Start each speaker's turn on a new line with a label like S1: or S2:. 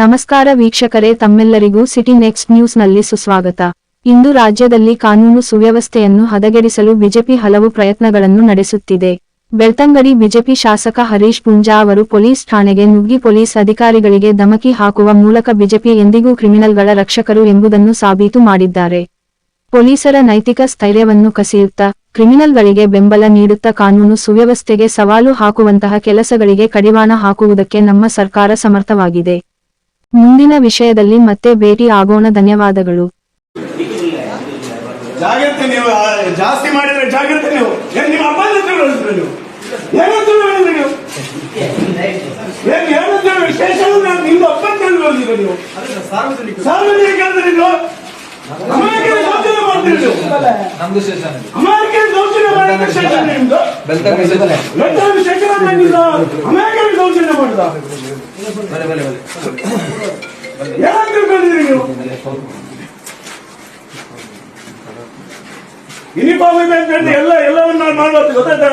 S1: ನಮಸ್ಕಾರ ವೀಕ್ಷಕರೇ, ತಮ್ಮೆಲ್ಲರಿಗೂ ಸಿಟಿ ನೆಕ್ಸ್ಟ್ ನ್ಯೂಸ್ನಲ್ಲಿ ಸುಸ್ವಾಗತ. ಇಂದು ರಾಜ್ಯದಲ್ಲಿ ಕಾನೂನು ಸುವ್ಯವಸ್ಥೆಯನ್ನು ಹದಗೆಡಿಸಲು ಬಿಜೆಪಿ ಹಲವು ಪ್ರಯತ್ನಗಳನ್ನು ನಡೆಸುತ್ತಿದೆ. ಬೆಳ್ತಂಗಡಿ ಬಿಜೆಪಿ ಶಾಸಕ ಹರೀಶ್ ಪುಂಜಾ ಅವರು ಪೊಲೀಸ್ ಠಾಣೆಗೆ ನುಗ್ಗಿ ಪೊಲೀಸ್ ಅಧಿಕಾರಿಗಳಿಗೆ ಧಮಕಿ ಹಾಕುವ ಮೂಲಕ ಬಿಜೆಪಿ ಎಂದಿಗೂ ಕ್ರಿಮಿನಲ್ಗಳ ರಕ್ಷಕರು ಎಂಬುದನ್ನು ಸಾಬೀತು ಮಾಡಿದ್ದಾರೆ. ಪೊಲೀಸರ ನೈತಿಕ ಸ್ಥೈರ್ಯವನ್ನು ಕಸಿಯುತ್ತಾ, ಕ್ರಿಮಿನಲ್ಗಳಿಗೆ ಬೆಂಬಲ ನೀಡುತ್ತಾ ಕಾನೂನು ಸುವ್ಯವಸ್ಥೆಗೆ ಸವಾಲು ಹಾಕುವಂತಹ ಕೆಲಸಗಳಿಗೆ ಕಡಿವಾಣ ಹಾಕುವುದಕ್ಕೆ ನಮ್ಮ ಸರ್ಕಾರ ಸಮರ್ಥವಾಗಿದೆ. ಮುಂದಿನ ವಿಷಯದಲ್ಲಿ ಮತ್ತೆ ಭೇಟಿ ಆಗೋಣ ಧನ್ಯವಾದಗಳು.
S2: ಜಾಗ್ರತೆ ನೀವು ಜಾಸ್ತಿ ಮಾಡಿದ್ರೆ ಜಾಗ್ರತೆ ನೀವು. ಏನ್ ನಿಮ್ಮ ಹೇಳಿದ್ರೆ ನೀವು? ಏನಂತ ಹೇಳಿದ್ರೆ ನೀವು? ಏನ್ ವಿಶೇಷ ನಾನು ನೀವು. ಸಾರ್ವಜನಿಕ ಅಂದ್ರೆ ನೀವು? ಅಮಾಯಕರ ದೌರ್ಜನ್ಯ ಮಾಡ್ತೀರಿ ನೀವು.
S3: ನಮ್ದು ಸ್ಟೇಷನ್
S2: ಅಮಾಯಕರ ದೌರ್ಜನ್ಯ ಮಾಡಿದ್ರೆ ಸ್ಟೇಷನ್ ನಿಮ್ದು?
S3: ಬೆಳ್ತಂಗಡಿ ಸ್ಟೇಷನ್
S2: ಬೆಳ್ತಂಗಡಿ ಸ್ಟೇಷನ್ ಅಂದ್ರೆ ನಿಮ್ದು ಅಮಾಯಕರ ದೌರ್ಜನ್ಯ ಮಾಡಿದ. ತಿಳ್ಕೊಂಡಿದ್ರಿ ನೀವು? ಅಂತ ಹೇಳಿ ಎಲ್ಲ ಎಲ್ಲವನ್ನ ಮಾಡ್ಬೋದು ಗೊತ್ತಾಯ್ತಾ.